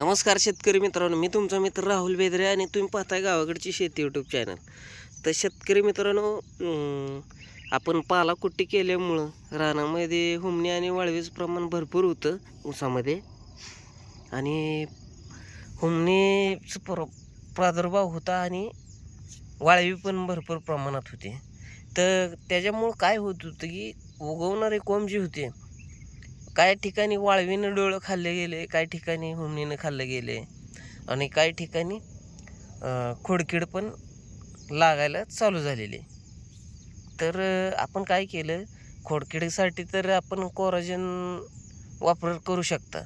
नमस्कार शेतकरी मित्रांनो मी तुमचा मित्र राहुल बेदरे आणि तुम्ही पाहताय गावाकडची शेती यूट्यूब चॅनल तर शेतकरी मित्रांनो आपण पाला कुट्टी केल्यामुळं रानामध्ये हुमणी आणि वाळवीचं प्रमाण भरपूर होतं ऊसामध्ये. आणि हुमणीचं प्र प्रादुर्भाव होता आणि वाळवी पण भरपूर प्रमाणात होते. तर त्याच्यामुळं काय होत होतं की उगवणारे कोंब जे होते काही ठिकाणी वाळवीनं डोळं खाल्ले गेले काही ठिकाणी हुमणीनं खाल्लं गेले आणि काही ठिकाणी खोडकीड पण लागायला चालू झालेली. तर आपण काय केलं? खोडकिडीसाठी तर आपण कोराजन वापर करू शकता.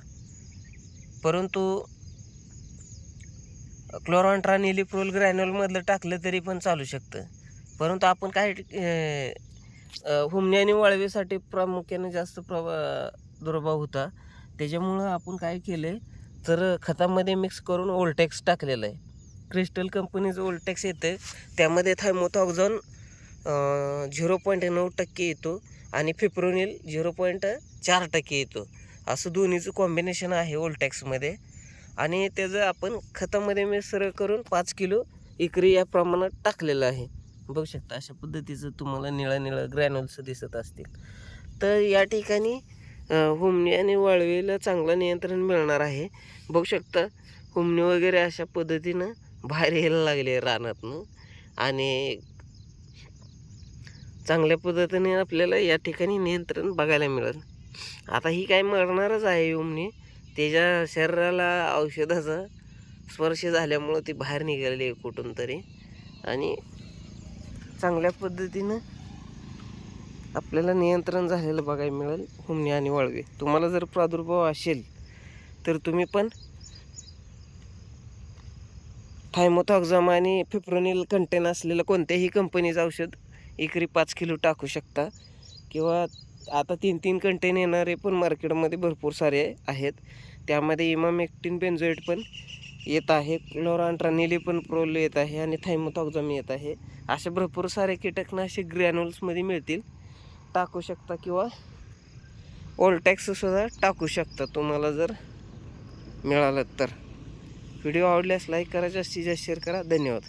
परंतु क्लोरॉन्ट्रान इलिप्रोल ग्रॅन्युअलमधलं टाकलं तरी पण चालू शकतं. परंतु आपण काय हुमण्याने हुमणी आणि वाळवीसाठी प्रामुख्याने जास्त प्रवा दुर्भाव होता. त्याच्यामुळं आपण काय केलं आहे तर खतामध्ये मिक्स करून ओल्टेक्स टाकलेलं आहे. क्रिस्टल कंपनीचं ओल्टेक्स येतं त्यामध्ये थायमोथॉक्झॉन झिरो पॉईंट नऊ टक्के येतो आणि फिप्रोनिल झिरो पॉईंट चार टक्के येतो. असं दोन्हीचं कॉम्बिनेशन आहे ओल्टेक्समध्ये आणि त्याचं आपण खतामध्ये मिश्र करून पाच किलो एकरी या प्रमाणात टाकलेलं आहे. बघू शकता अशा पद्धतीचं तुम्हाला निळं निळं ग्रॅन्युल्स दिसत असतील. तर या ठिकाणी हुमणी आणि वाळवीला चांगलं नियंत्रण मिळणार आहे. बघू शकता हुमणी वगैरे अशा पद्धतीनं बाहेर यायला लागले रानातनं आणि चांगल्या पद्धतीने आपल्याला या ठिकाणी नियंत्रण बघायला मिळेल. आता ही काय मरणारच आहे हुमणी. त्याच्या शरीराला औषधाचा स्पर्श झाल्यामुळं ती बाहेर निघाली आहे कुठून तरी. आणि चांगल्या पद्धतीनं आपल्याला नियंत्रण झालेलं बघायला मिळेल हुमणी आणि वाळवे. तुम्हाला जर प्रादुर्भाव असेल तर तुम्ही पण थायमोथॉक्झाम आणि फिप्रोनिल कंटेन असलेलं कोणत्याही कंपनीचं औषध एकरी पाच किलो टाकू शकता. किंवा आता तीन तीन कंटेन येणारे पण मार्केटमध्ये भरपूर सारे आहेत. त्यामध्ये इमामेक्टिन बेन्झोएट पण येत आहे क्लोरांट्रानिली पण प्रोल येत आहे आणि थायमोथॉक्झम येत आहे. असे भरपूर सारे कीटकनाशक ग्रॅन्युल्समध्ये मिळतील. टाकू शकता किंवा ओल्टॅक्ससुद्धा टाकू शकता तुम्हाला जर मिळालं तर. व्हिडिओ आवडल्यास लाईक करा जास्तीत जास्त शेअर करा. धन्यवाद.